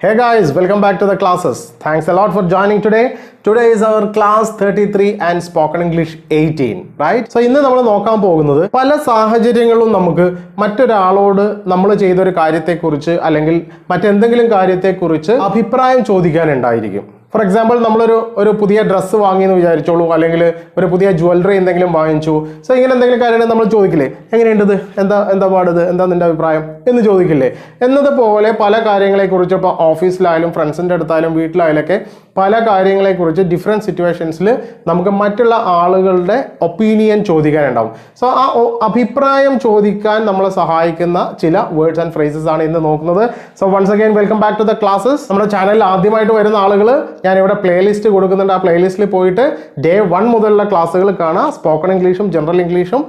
Hey guys, welcome back to the classes. Thanks a lot for joining today. Today is our class 33 and spoken English 18, right? So ഇന്ന് നമ്മൾ നോക്കാൻ പോകുന്നത് പല സാഹചര്യങ്ങളിലും നമുക്ക് മറ്റൊരാളോട് നമ്മൾ ചെയ്തൊരു കാര്യത്തെക്കുറിച്ച് അല്ലെങ്കിൽ മറ്റെന്തെങ്കിലും കാര്യത്തെക്കുറിച്ച് അഭിപ്രായം ചോദിക്കാനുണ്ടായിരിക്കും ഫോർ എക്സാമ്പിൾ നമ്മളൊരു ഒരു പുതിയ ഡ്രസ്സ് വാങ്ങി എന്ന് വിചാരിച്ചോളൂ അല്ലെങ്കിൽ ഒരു പുതിയ ജ്വല്ലറി എന്തെങ്കിലും വാങ്ങിച്ചു. സോ ഇങ്ങനെ എന്തെങ്കിലും കാര്യങ്ങൾ നമ്മൾ ചോദിക്കില്ലേ? എങ്ങനെയുണ്ടത് എന്താ എന്താ പാടത്? എന്താ നിന്റെ അഭിപ്രായം? എന്ന് ചോദിക്കില്ലേ? എന്നതുപോലെ പല കാര്യങ്ങളെക്കുറിച്ച് ഇപ്പോൾ ഓഫീസിലായാലും ഫ്രണ്ട്സിന്റെ അടുത്തായാലും വീട്ടിലായാലൊക്കെ പല കാര്യങ്ങളെക്കുറിച്ച് ഡിഫറെന്റ് സിറ്റുവേഷൻസിൽ നമുക്ക് മറ്റുള്ള ആളുകളുടെ ഒപ്പീനിയൻ ചോദിക്കാനുണ്ടാവും. സോ ആ അഭിപ്രായം ചോദിക്കാൻ നമ്മളെ സഹായിക്കുന്ന ചില വേർഡ്സ് ആൻഡ് ഫ്രേസസ് ആണ് ഇന്ന് നോക്കുന്നത്. So once again welcome back to the classes നമ്മുടെ ചാനലിൽ ആദ്യമായിട്ട് വരുന്ന ആളുകൾ ഞാനിവിടെ പ്ലേലിസ്റ്റ് കൊടുക്കുന്നുണ്ട്. ആ പ്ലേലിസ്റ്റിൽ പോയിട്ട് ഡേ വൺ മുതലുള്ള ക്ലാസ്സുകൾ കാണാം. സ്പോക്കൺ ഇംഗ്ലീഷും ജനറൽ ഇംഗ്ലീഷും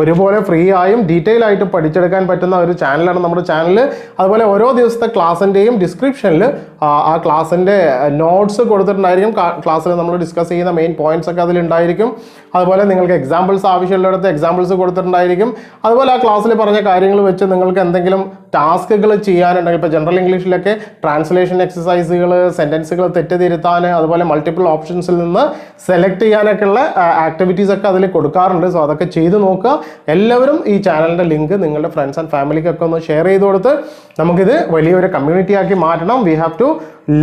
ഒരുപോലെ ഫ്രീ ആയും ഡീറ്റെയിൽ ആയിട്ട് പഠിച്ചെടുക്കാൻ പറ്റുന്ന ഒരു ചാനലാണ് നമ്മുടെ ചാനൽ അതുപോലെ ഓരോ ദിവസത്തെ ക്ലാസ്സിന്റെയും ഡിസ്ക്രിപ്ഷനിൽ ആ ക്ലാസ്സിന്റെ നോട്ട്സ് കൊടുത്തിട്ടുണ്ടായിരിക്കും. ക്ലാസ്സിൽ നമ്മൾ ഡിസ്കസ് ചെയ്യുന്ന മെയിൻ പോയിന്റ്സ് ഒക്കെ അതിലുണ്ടായിരിക്കും അതുപോലെ നിങ്ങൾക്ക് എക്സാമ്പിൾസ് ആവശ്യമുള്ളിടത്ത് എക്സാമ്പിൾസ് കൊടുത്തിട്ടുണ്ടായിരിക്കും. അതുപോലെ ആ ക്ലാസ്സിൽ പറഞ്ഞ കാര്യങ്ങൾ വെച്ച് നിങ്ങൾക്ക് എന്തെങ്കിലും ടാസ്കുകൾ ചെയ്യാനുണ്ടെങ്കിൽ ഇപ്പോൾ ജനറൽ ഇംഗ്ലീഷിലൊക്കെ ട്രാൻസ്ലേഷൻ എക്സസൈസുകൾ സെന്റൻസുകൾ തെറ്റുതിരുത്താൻ അതുപോലെ മൾട്ടിപ്പിൾ ഓപ്ഷൻസിൽ നിന്ന് സെലക്ട് ചെയ്യാനൊക്കെ ഉള്ള ആക്ടിവിറ്റീസ് ഒക്കെ അതിൽ കൊടുക്കാറുണ്ട്. സോ അതൊക്കെ ചെയ്ത് നോക്കുക. എല്ലാവരും ഈ ചാനലിന്റെ ലിങ്ക് നിങ്ങളുടെ ഫ്രണ്ട്സ് ആൻഡ് ഫാമിലിക്കൊക്കെ ഒന്ന് ഷെയർ ചെയ്ത് കൊടുത്ത് നമുക്കിത് വലിയൊരു കമ്മ്യൂണിറ്റി ആക്കി മാറ്റണം. We have to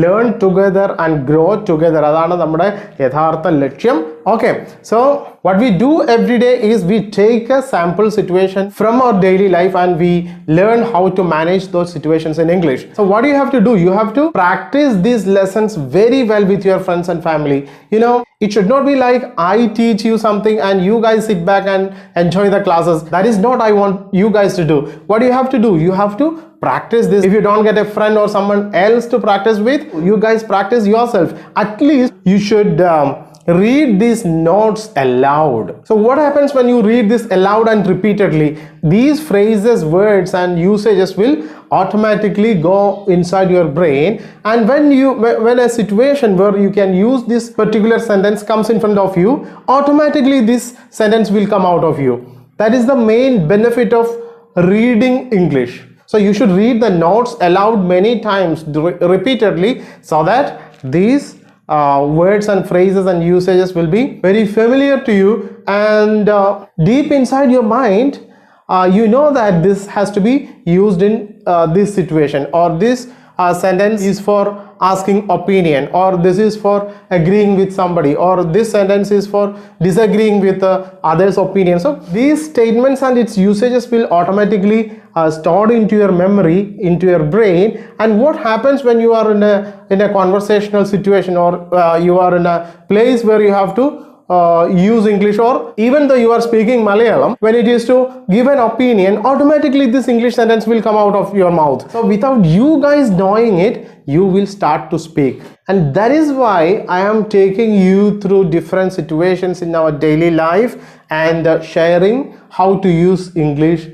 learn together and grow together അതാണ് നമ്മുടെ യഥാർത്ഥ ലക്ഷ്യം okay so what we do every day is we take a sample situation from our daily life and we learn how to manage those situations in english so what do you have to do you have to practice these lessons very well with your friends and family you know it should not be like i teach you something and you guys sit back and enjoy the classes that is not i want you guys to do what do you have to do you have to practice this if you don't get a friend or someone else to practice with you guys practice yourself at least you should um, read these notes aloud. So, what happens when you read this aloud and repeatedly? These phrases, words, and usages will automatically go inside your brain. And when you when when a situation where you can use this particular sentence comes in front of you, automatically this sentence will come out of you. That is the main benefit of reading English. So you should read the notes aloud many times repeatedly so that these uh, words and phrases and usages will be very familiar to you. And uh, deep inside your mind uh, you know that this has to be used in uh, this situation or this uh, sentence is for asking opinion or this is for agreeing with somebody or this sentence is for disagreeing with uh, others opinion. So these statements and its usages will automatically uh, stored into your memory into your brain and what happens when you are in a in a conversational situation or uh, you are in a place where you have to uh, use English or even though you are speaking Malayalam, when it is to give an opinion, automatically this English sentence will come out of your mouth. So without you guys knowing it, you will start to speak. And that is why I am taking you through different situations in our daily life and uh, sharing how to use English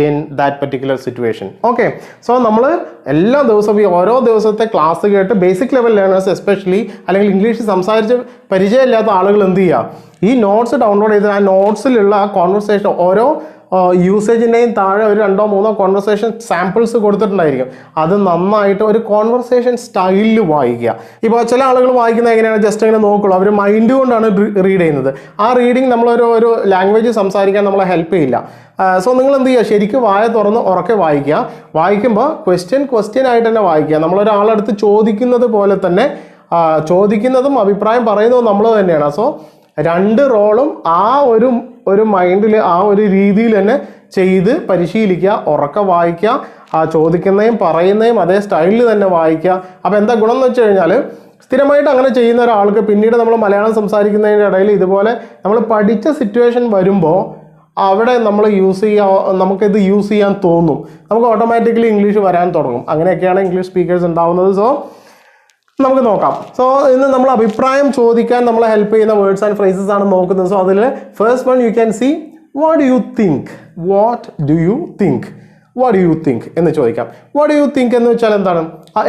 in that particular situation okay so നമ്മൾ എല്ലാ ദിവസവും ഈ ഓരോ ദിവസത്തെ class കേട്ട് basic level learners especially അല്ലെങ്കിൽ English സംസാരിച്ച് പരിചയമില്ലാത്ത ആളുകൾ എന്ത് ചെയ്യുക? ഈ നോട്ട്സ് ഡൗൺലോഡ് ചെയ്ത് ആ നോട്ട്സിലുള്ള കോൺവെർസേഷൻ ഓരോ യൂസേജിന്റെയും താഴെ ഒരു രണ്ടോ മൂന്നോ കോൺവെർസേഷൻ സാമ്പിൾസ് കൊടുത്തിട്ടുണ്ടായിരിക്കും. അത് നന്നായിട്ട് ഒരു കോൺവെർസേഷൻ സ്റ്റൈലിൽ വായിക്കുക. ഇപ്പോൾ ചില ആളുകൾ വായിക്കുന്നത് എങ്ങനെയാണ്? ജസ്റ്റ് ഇങ്ങനെ നോക്കുള്ളൂ. അവർ മൈൻഡ് കൊണ്ടാണ് റീഡ് ചെയ്യുന്നത്. ആ റീഡിങ് നമ്മളൊരു ഒരു ലാംഗ്വേജ് സംസാരിക്കാൻ നമ്മളെ ഹെൽപ്പ് ചെയ്യില്ല. സോ നിങ്ങൾ എന്ത് ചെയ്യുക? ശരിക്കും വായ തുറന്ന് ഉറക്കെ വായിക്കുക. വായിക്കുമ്പോൾ ക്വസ്റ്റ്യൻ ക്വസ്റ്റ്യൻ ആയിട്ട് തന്നെ വായിക്കുക. നമ്മളൊരാളടുത്ത് ചോദിക്കുന്നത് പോലെ തന്നെ ചോദിക്കുന്നതും അഭിപ്രായം പറയുന്നതും നമ്മൾ തന്നെയാണ്. സോ രണ്ട് റോളും ആ ഒരു ഒരു മൈൻഡിൽ ആ ഒരു രീതിയിൽ തന്നെ ചെയ്ത് പരിശീലിക്കുക ഉറക്കം വായിക്കുക ആ ചോദിക്കുന്നതും പറയുന്നതും അതേ സ്റ്റൈലിൽ തന്നെ വായിക്കുക. അപ്പോൾ എന്താ ഗുണം എന്ന് വെച്ച് കഴിഞ്ഞാൽ സ്ഥിരമായിട്ട് അങ്ങനെ ചെയ്യുന്ന ഒരാൾക്ക് പിന്നീട് നമ്മൾ മലയാളം സംസാരിക്കുന്നതിന്റെ ഇടയിൽ ഇതുപോലെ നമ്മൾ പഠിച്ച സിറ്റുവേഷൻ വരുമ്പോൾ അവിടെ നമ്മൾ യൂസ് ചെയ്യാൻ നമുക്കിത് യൂസ് ചെയ്യാൻ തോന്നും. നമുക്ക് ഓട്ടോമാറ്റിക്കലി ഇംഗ്ലീഷ് വരാൻ തുടങ്ങും. അങ്ങനെയൊക്കെയാണ് ഇംഗ്ലീഷ് സ്പീക്കേഴ്സ് ഉണ്ടാവുന്നത്. സോ നമുക്ക് നോക്കാം. സോ ഇന്ന് നമ്മൾ അഭിപ്രായം ചോദിക്കാൻ നമ്മളെ ഹെൽപ്പ് ചെയ്യുന്ന വേർഡ്സ് ആൻഡ് ഫ്രേസസ് ആണ് നോക്കുന്നത്. സോ അതിൽ first one you can see what you think what do you think what you think എന്ന് ചോദിക്കാം. വാട്ട് യു തിങ്ക് എന്ന് വെച്ചാൽ എന്താണ്?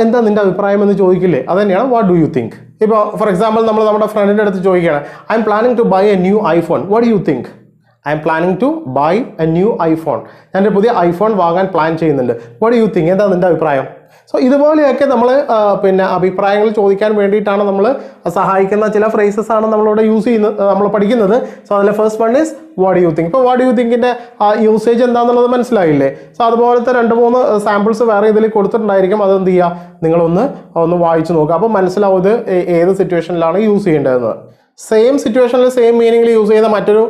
എന്താ നിന്റെ അഭിപ്രായം എന്ന് ചോദിക്കില്ലേ? അത് തന്നെയാണ് വാട്ട് ഡു യു തിങ്ക് ഇപ്പോൾ ഫോർ എക്സാമ്പിൾ നമ്മൾ നമ്മുടെ ഫ്രണ്ടിന്റെ അടുത്ത് ചോദിക്കുകയാണ് I'm planning to buy a new iPhone what you think I'm planning to buy a new iPhone ഞാനൊരു പുതിയ ഐഫോൺ വാങ്ങാൻ പ്ലാൻ ചെയ്യുന്നുണ്ട്. വാട്ട് യു തിങ്ക് എന്താ നിന്റെ അഭിപ്രായം? സോ ഇതുപോലെയൊക്കെ നമ്മൾ പിന്നെ അഭിപ്രായങ്ങൾ ചോദിക്കാൻ വേണ്ടിയിട്ടാണ് നമ്മൾ സഹായിക്കുന്ന ചില ഫ്രേസസ് ആണ് നമ്മളിവിടെ യൂസ് ചെയ്യുന്നത് നമ്മൾ പഠിക്കുന്നത്. സോ അതിലെ first one is what you think ഇപ്പോൾ വാട്ട് യു തിങ്കിന്റെ യൂസേജ് എന്താണെന്നുള്ളത് മനസ്സിലായില്ലേ? സോ അതുപോലത്തെ രണ്ട് മൂന്ന് സാമ്പിൾസ് വേറെ ഇതിൽ കൊടുത്തിട്ടുണ്ടായിരിക്കും. അത് എന്ത് ചെയ്യുക നിങ്ങളൊന്ന് ഒന്ന് വായിച്ചു നോക്കുക. അപ്പോൾ മനസ്സിലാവും ഏത് സിറ്റുവേഷനിലാണ് യൂസ് ചെയ്യേണ്ടതെന്ന്. സെയിം സിറ്റുവേഷനിൽ സെയിം മീനിങ്ങിൽ യൂസ് ചെയ്യുന്ന മറ്റൊരു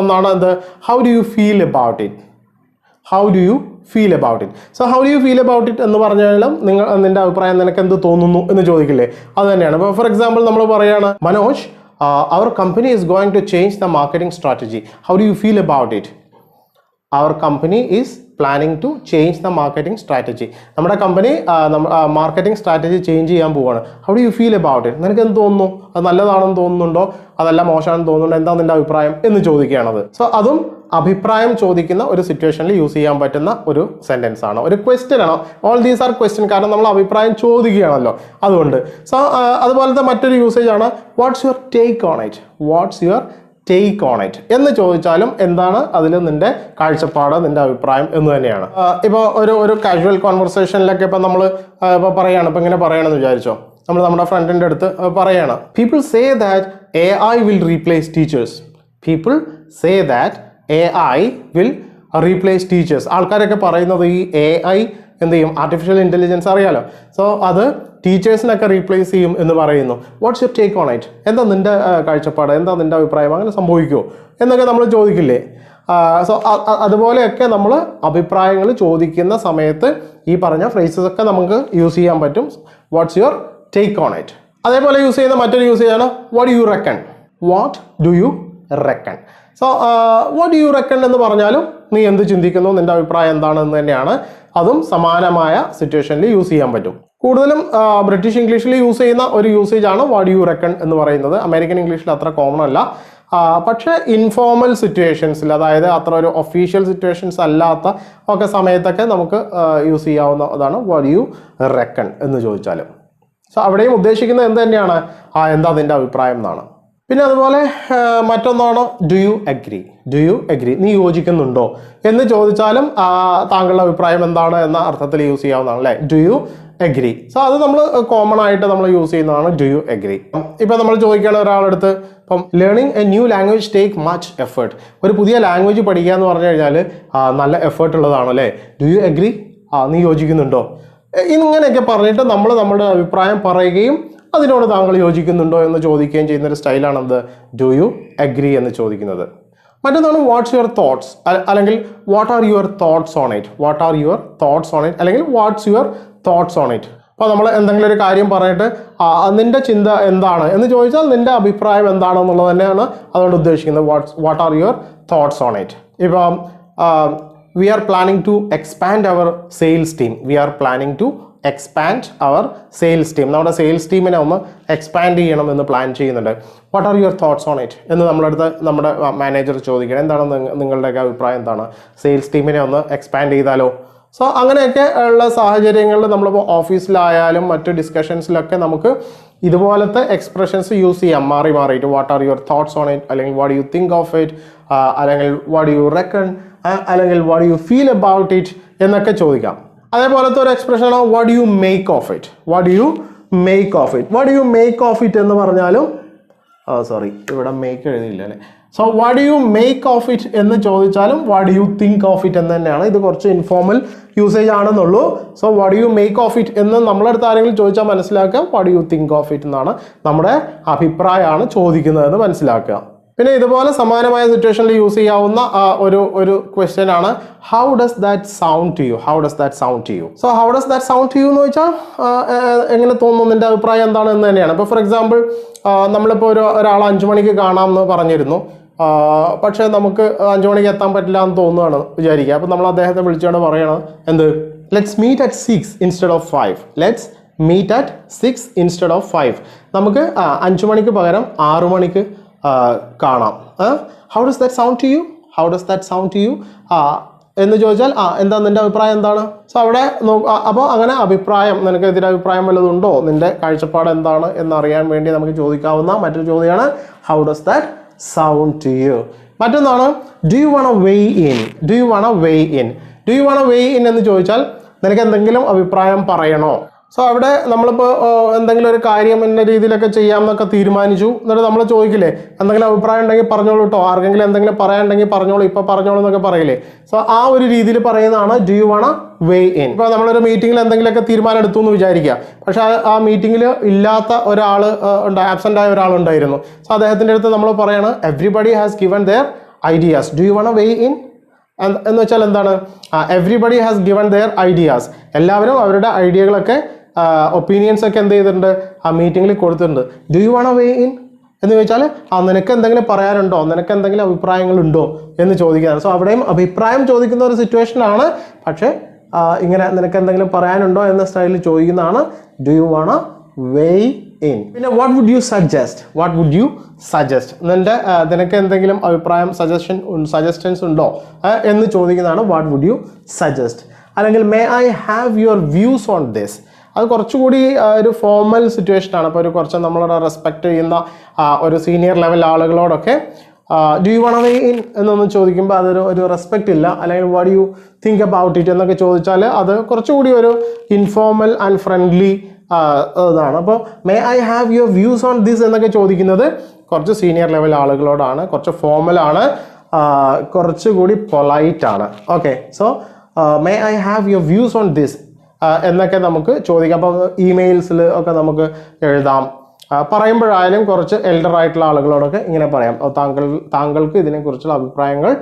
ഒന്നാണ് എന്ത്? How do you feel about it how do you feel about it so how do you feel about it എന്ന് പറഞ്ഞാലും നിങ്ങൾ നിന്റെ അഭിപ്രായം നിനക്ക് എന്ത് തോന്നുന്നു എന്ന് ചോദിക്കില്ലേ? അത് തന്നെയാണ്. ഇപ്പോൾ ഫോർ എക്സാമ്പിൾ നമ്മൾ പറയുകയാണ് Manoj our company is going to change the marketing strategy how do you feel about it our company is planning to change the marketing strategy നമ്മുടെ കമ്പനി മാർക്കറ്റിംഗ് സ്ട്രാറ്റജി ചേഞ്ച് ചെയ്യാൻ പോവുകയാണ് how do you feel about it നിനക്ക് എന്ത് തോന്നുന്നു? അത് നല്ലതാണെന്ന് തോന്നുന്നുണ്ടോ? അതല്ല മോശമാണെന്ന് തോന്നുന്നുണ്ടോ? എന്താ നിന്റെ അഭിപ്രായം എന്ന് ചോദിക്കുകയാണത്. സോ അതും അഭിപ്രായം ചോദിക്കുന്ന ഒരു സിറ്റുവേഷനിൽ യൂസ് ചെയ്യാൻ പറ്റുന്ന ഒരു സെന്റൻസ് ആണ്. ഒരു ക്വസ്റ്റ്യൻ ആണോ. ഓൾ ദീസ് ആർ ക്വസ്റ്റ്യൻ കാരണം നമ്മൾ അഭിപ്രായം ചോദിക്കുകയാണല്ലോ. അതുകൊണ്ട്. സോ അതുപോലത്തെ മറ്റൊരു യൂസേജ് ആണ്. What's your take on it what's your take on it എന്ന് ചോദിച്ചാലും എന്താണ് അതിൽ നിന്റെ കാഴ്ചപ്പാട് നിന്റെ അഭിപ്രായം എന്ന് തന്നെയാണ്. ഇപ്പോൾ ഒരു ഒരു കാഷ്വൽ കോൺവെർസേഷനിലൊക്കെ ഇപ്പം നമ്മൾ ഇപ്പോൾ പറയുകയാണ് ഇപ്പം ഇങ്ങനെ പറയണമെന്ന് വിചാരിച്ചോ? നമ്മൾ നമ്മുടെ ഫ്രണ്ടിന്റെ അടുത്ത് പറയുകയാണ് people say that A I will replace teachers people say that A I will replace teachers ആൾക്കാരൊക്കെ പറയുന്നത് ഈ എ ഐ എന്ത് ചെയ്യും? ആർട്ടിഫിഷ്യൽ ഇന്റലിജൻസ് അറിയാലോ? സോ അത് ടീച്ചേഴ്സിനൊക്കെ റീപ്ലേസ് ചെയ്യും എന്ന് പറയുന്നു. What's your take on it എന്താ നിന്റെ കാഴ്ചപ്പാട്? എന്താ നിന്റെ അഭിപ്രായം? അങ്ങനെ സംഭവിക്കുമോ എന്നൊക്കെ നമ്മൾ ചോദിക്കില്ലേ? സോ അതുപോലെയൊക്കെ നമ്മൾ അഭിപ്രായങ്ങൾ ചോദിക്കുന്ന സമയത്ത് ഈ പറഞ്ഞ ഫ്രേസസ് ഒക്കെ നമുക്ക് യൂസ് ചെയ്യാൻ പറ്റും. What's your take on it അതേപോലെ യൂസ് ചെയ്യുന്ന മറ്റൊരു യൂസ് ചെയ്യാനോ what you reckon what do you reckon so what you reckon എന്ന് പറഞ്ഞാലും നീ എന്ത് ചിന്തിക്കുന്നു? നിന്റെ അഭിപ്രായം എന്താണെന്ന് തന്നെയാണ്. അതും സമാനമായ സിറ്റുവേഷനിൽ യൂസ് ചെയ്യാൻ പറ്റും. കൂടുതലും ബ്രിട്ടീഷ് ഇംഗ്ലീഷിൽ യൂസ് ചെയ്യുന്ന ഒരു യൂസേജ് ആണ് വാട്ട് യു റെക്കൺ എന്ന് പറയുന്നത്. അമേരിക്കൻ ഇംഗ്ലീഷിൽ അത്ര കോമൺ അല്ല. പക്ഷേ ഇൻഫോർമൽ സിറ്റുവേഷൻസിൽ അതായത് അത്ര ഒരു ഒഫീഷ്യൽ സിറ്റുവേഷൻസ് അല്ലാത്ത ഒക്കെ സമയത്തൊക്കെ നമുക്ക് യൂസ് ചെയ്യാവുന്ന അതാണ് വാട്ട് യു റെക്കൺ എന്ന് ചോദിച്ചാലും. സോ അവിടെയും ഉദ്ദേശിക്കുന്നത് എന്ത് തന്നെയാണ്? ആ എന്താ അതിന്റെ അഭിപ്രായം എന്നാണ്. പിന്നെ അതുപോലെ മറ്റൊന്നാണ് do you agree do you agree നീ യോജിക്കുന്നുണ്ടോ? എന്ന് ചോദിച്ചാലും താങ്കളുടെ അഭിപ്രായം എന്താണ് എന്ന അർത്ഥത്തിൽ യൂസ് ചെയ്യാവുന്നതാണ് അല്ലേ? ഡു യു അഗ്രി സോ അത് നമ്മൾ കോമൺ ആയിട്ട് നമ്മൾ യൂസ് ചെയ്യുന്നതാണ് ഡു യു അഗ്രി ഇപ്പം നമ്മൾ ചോദിക്കുകയാണ് ഒരാളെടുത്ത് ഇപ്പം learning a new language take much effort ഒരു പുതിയ ലാംഗ്വേജ് പഠിക്കുക എന്ന് പറഞ്ഞു കഴിഞ്ഞാൽ നല്ല എഫേർട്ട് ഉള്ളതാണ് അല്ലേ? ഡു യു അഗ്രി ആ നീ യോജിക്കുന്നുണ്ടോ? ഇങ്ങനെയൊക്കെ പറഞ്ഞിട്ട് നമ്മൾ നമ്മുടെ അഭിപ്രായം പറയുകയും അതിനോട് താങ്കൾ യോജിക്കുന്നുണ്ടോ എന്ന് ചോദിക്കുകയും ചെയ്യുന്ന ഒരു സ്റ്റൈലാണ് എന്ത് ഡു യു അഗ്രി എന്ന് ചോദിക്കുന്നത്. മറ്റൊന്നാണ് വാട്ട്സ് യുവർ തോട്ട്സ് അല്ലെങ്കിൽ what are your thoughts on it what are your thoughts on it അല്ലെങ്കിൽ what's your thoughts on it അപ്പോൾ നമ്മൾ എന്തെങ്കിലും ഒരു കാര്യം പറഞ്ഞിട്ട് നിന്റെ ചിന്ത എന്താണ് എന്ന് ചോദിച്ചാൽ നിന്റെ അഭിപ്രായം എന്താണെന്നുള്ളത് തന്നെയാണ് അതുകൊണ്ട് ഉദ്ദേശിക്കുന്നത്. What's what are your thoughts on it ഇപ്പം we are planning to expand our sales team we are planning to expand our sales team നമ്മുടെ സെയിൽസ് ടീമിനെ ഒന്ന് എക്സ്പാൻഡ് ചെയ്യണം എന്ന് പ്ലാൻ ചെയ്യുന്നുണ്ട്. What are your thoughts on it എന്ന് നമ്മുടെ അടുത്ത് നമ്മുടെ മാനേജർ ചോദിക്കണം. എന്താണ് നിങ്ങളുടെ നിങ്ങളുടെയൊക്കെ അഭിപ്രായം എന്താണ്? സെയിൽസ് ടീമിനെ ഒന്ന് എക്സ്പാൻഡ് ചെയ്താലോ? സോ അങ്ങനെയൊക്കെ ഉള്ള സാഹചര്യങ്ങളിൽ നമ്മളിപ്പോൾ ഓഫീസിലായാലും മറ്റ് ഡിസ്കഷൻസിലൊക്കെ നമുക്ക് ഇതുപോലത്തെ എക്സ്പ്രഷൻസ് യൂസ് ചെയ്യാം. മാറി മാറിയിട്ട്. What are your thoughts on it അല്ലെങ്കിൽ what you think of it അല്ലെങ്കിൽ വാട്ട് യു റെക്കൺ അല്ലെങ്കിൽ what you feel about it എന്നൊക്കെ ചോദിക്കാം. അതേപോലത്തെ ഒരു എക്സ്പ്രഷനാണ് what you make of it what you make of it what you make of it എന്ന് പറഞ്ഞാലും sorry ഇവിടെ മേക്ക് എഴുതിയില്ല അല്ലേ? So what you make of it എന്ന് ചോദിച്ചാലും what you think of it എന്ന് തന്നെയാണ്. ഇത് കുറച്ച് informal usage ആണെന്നുള്ളൂ. So what you make of it എന്ന് നമ്മളടുത്ത് ആരെങ്കിലും ചോദിച്ചാൽ മനസ്സിലാക്കുക what you think of it എന്നാണ് നമ്മുടെ അഭിപ്രായമാണ് ചോദിക്കുന്നതെന്ന് മനസ്സിലാക്കുക. പിന്നെ ഇതുപോലെ സമാനമായ സിറ്റുവേഷനിൽ യൂസ് ചെയ്യാവുന്ന ഒരു ഒരു ക്വസ്റ്റ്യൻ ആണ് how does that sound to you how does that sound to you so how does that sound to you എന്ന് വെച്ചാൽ എങ്ങനെ തോന്നുന്നു? നിന്റെ അഭിപ്രായം എന്താണ് എന്ന് തന്നെയാണ്. ഇപ്പോൾ ഫോർ എക്സാമ്പിൾ നമ്മളിപ്പോൾ ഒരു ഒരാൾ അഞ്ചു മണിക്ക് കാണാമെന്ന് പറഞ്ഞിരുന്നു. പക്ഷേ നമുക്ക് അഞ്ചു മണിക്ക് എത്താൻ പറ്റില്ല എന്ന് തോന്നുകയാണ് വിചാരിക്കുക. അപ്പോൾ നമ്മൾ അദ്ദേഹത്തെ വിളിച്ചുകൊണ്ട് പറയണം എന്ത്? Let's meet at six instead of five let's meet at six instead of five നമുക്ക് അഞ്ചു മണിക്ക് പകരം ആറു മണിക്ക് കാണാം. How does that sound to you how does that sound to you എന്ന് ചോദിച്ചാൽ ആ എന്താ നിന്റെ അഭിപ്രായം എന്താണ്? സോ അവിടെ അപ്പോൾ അങ്ങനെ അഭിപ്രായം നിനക്ക് എതിരെ അഭിപ്രായം വല്ലതുണ്ടോ നിന്റെ കാഴ്ചപ്പാട് എന്താണ് എന്നറിയാൻ വേണ്ടി നമുക്ക് ചോദിക്കാവുന്ന മറ്റൊരു ചോദ്യമാണ് how does that sound to you മറ്റൊന്നാണ് do you wanna weigh in do you wanna weigh in do you wanna weigh in എന്ന് ചോദിച്ചാൽ നിനക്ക് എന്തെങ്കിലും അഭിപ്രായം പറയണോ? സോ അവിടെ നമ്മളിപ്പോൾ എന്തെങ്കിലും ഒരു കാര്യം എന്ന രീതിയിലൊക്കെ ചെയ്യാമെന്നൊക്കെ തീരുമാനിച്ചു. എന്നിട്ട് നമ്മൾ ചോദിക്കില്ലേ എന്തെങ്കിലും അഭിപ്രായം ഉണ്ടെങ്കിൽ പറഞ്ഞോളൂ കേട്ടോ ആർക്കെങ്കിലും എന്തെങ്കിലും പറയാനുണ്ടെങ്കിൽ പറഞ്ഞോളൂ ഇപ്പോൾ പറഞ്ഞോളൂ എന്നൊക്കെ പറയില്ലേ. സോ ആ ഒരു രീതിയിൽ പറയുന്നതാണ് do you wanna weigh in ഇപ്പോൾ നമ്മളൊരു മീറ്റിങ്ങിൽ എന്തെങ്കിലുമൊക്കെ തീരുമാനം എടുത്തു എന്ന് വിചാരിക്കുക. പക്ഷേ ആ- മീറ്റിങ്ങിൽ ഇല്ലാത്ത ഒരാൾ ഉണ്ട് ആബ്സെന്റ് ആയ ഒരാളുണ്ടായിരുന്നു സോ അദ്ദേഹത്തിന്റെ അടുത്ത് നമ്മൾ പറയാണ് everybody has given their ideas do you wanna weigh in എന്ന് വെച്ചാൽ എന്താണ്? Everybody has given their ideas എല്ലാവരും അവരുടെ ഐഡിയകളൊക്കെ ഒപ്പീനിയൻസ് ഒക്കെ എന്ത് ചെയ്തിട്ടുണ്ട്? ആ മീറ്റിങ്ങിൽ കൊടുത്തിട്ടുണ്ട്. Do you wanna weigh in എന്ന് ചോദിച്ചാൽ ആ നിനക്ക് എന്തെങ്കിലും പറയാനുണ്ടോ? നിനക്ക് എന്തെങ്കിലും അഭിപ്രായങ്ങളുണ്ടോ എന്ന് ചോദിക്കുകയാണ് സോ അവിടെയും അഭിപ്രായം ചോദിക്കുന്ന ഒരു സിറ്റുവേഷനാണ് പക്ഷേ ഇങ്ങനെ നിനക്ക് എന്തെങ്കിലും പറയാനുണ്ടോ എന്ന സ്റ്റൈലിൽ ചോദിക്കുന്നതാണ്. Do you wanna weigh in പിന്നെ what would you suggest what would you suggest നിന്റെ നിനക്ക് എന്തെങ്കിലും അഭിപ്രായം സജഷൻ സജസ്റ്റൻസ് ഉണ്ടോ? എന്ന് ചോദിക്കുന്നതാണ് വാട്ട് വുഡ് യു സജസ്റ്റ് അല്ലെങ്കിൽ may I have your views on this അത് കുറച്ചുകൂടി ഒരു ഫോമൽ സിറ്റുവേഷൻ ആണ്. അപ്പോൾ ഒരു കുറച്ച് നമ്മളോട് റെസ്പെക്ട് ചെയ്യുന്ന ഒരു senior level ആളുകളോടൊക്കെ do you wanna weigh in എന്നൊന്നും ചോദിക്കുമ്പോൾ അതൊരു ഒരു റെസ്പെക്റ്റ് ഇല്ല. അല്ലെങ്കിൽ what you think about it എന്നൊക്കെ ചോദിച്ചാൽ അത് കുറച്ചുകൂടി ഒരു ഇൻഫോർമൽ ആൻഡ് ഫ്രണ്ട്ലി ഇതാണ്. അപ്പോൾ may I have your views on this എന്നൊക്കെ ചോദിക്കുന്നത് കുറച്ച് സീനിയർ ലെവൽ ആളുകളോടാണ്. കുറച്ച് ഫോമലാണ് കുറച്ചുകൂടി പൊളൈറ്റ് ആണ്. Okay so may I have your views on this എന്നൊക്കെ നമുക്ക് ചോദിക്കാം. അപ്പോൾ ഇമെയിൽസിൽ ഒക്കെ നമുക്ക് എഴുതാം. പറയുമ്പോഴായാലും കുറച്ച് എൽഡർ ആയിട്ടുള്ള ആളുകളോടൊക്കെ ഇങ്ങനെ പറയാം. താങ്കൾ താങ്കൾക്ക് ഇതിനെക്കുറിച്ചുള്ള അഭിപ്രായങ്ങൾ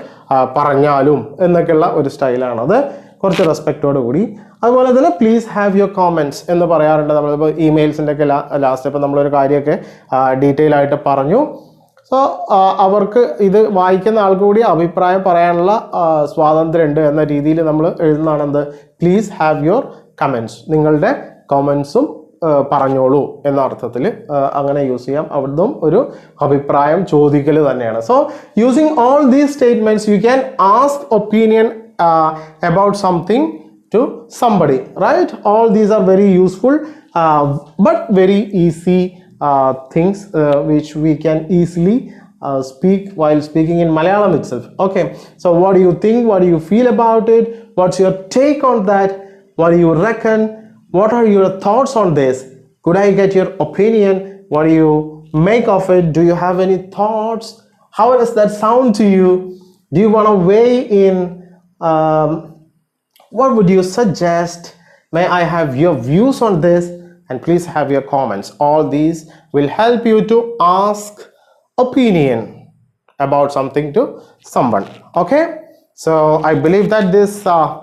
പറഞ്ഞാലും എന്നൊക്കെയുള്ള ഒരു സ്റ്റൈലാണത്. കുറച്ച് റെസ്പെക്റ്റോട് കൂടി. അതുപോലെ തന്നെ പ്ലീസ് ഹാവ് യുവർ കോമെന്റ്സ് എന്ന് പറയാറുണ്ട്. നമ്മളിപ്പോൾ ഇമെയിൽസിന്റെ ഒക്കെ ലാസ്റ്റ് ഇപ്പോൾ നമ്മളൊരു കാര്യമൊക്കെ ഡീറ്റെയിൽ ആയിട്ട് പറഞ്ഞു. സോ അവർക്ക് ഇത് വായിക്കുന്ന ആൾക്ക് കൂടി അഭിപ്രായം പറയാനുള്ള സ്വാതന്ത്ര്യമുണ്ട് എന്ന രീതിയിൽ നമ്മൾ എഴുതുന്നതാണ് എന്ത് പ്ലീസ് ഹാവ് യുവർ കമൻസ് നിങ്ങളുടെ കമൻസും പറഞ്ഞോളൂ എന്ന അർത്ഥത്തിൽ അങ്ങനെ യൂസ് ചെയ്യാം അവിടുന്ന് ഒരു അഭിപ്രായം ചോദിക്കൽ തന്നെയാണ് so using all these statements you can ask opinion about something all these are very useful uh, but very easy uh, things uh, which we can easily uh, speak while speaking in malayalam itself okay so what do you think what do you feel about it what's your take what do you reckon what are your thoughts on this could i get your opinion what do you make of it do you have any thoughts how does that sound to you do you want to weigh in um, what would you suggest? May I have your views on this? And please have your comments. All these will help you to ask opinion about something to someone. Okay? So I believe that this uh,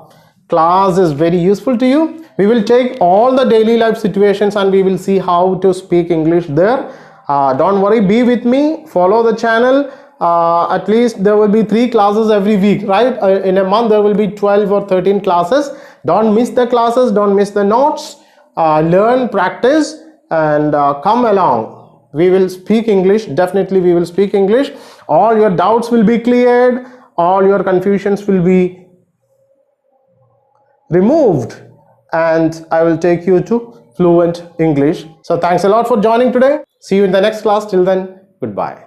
class is very useful to you. We will take all the daily life situations and we will see how to speak English there. Uh, don't worry, be with me, follow the channel. Uh, at least there will be three classes every week right? Uh, in a month there will be 12 or 13 classes. Don't miss the classes don't miss the notes. Uh, learn practice and uh, come along. We will speak english. Definitely we will speak english. All your doubts will be cleared. All your confusions will be removed. And i will take you to fluent english. So thanks a lot for joining today. See you in the next class. Till then goodbye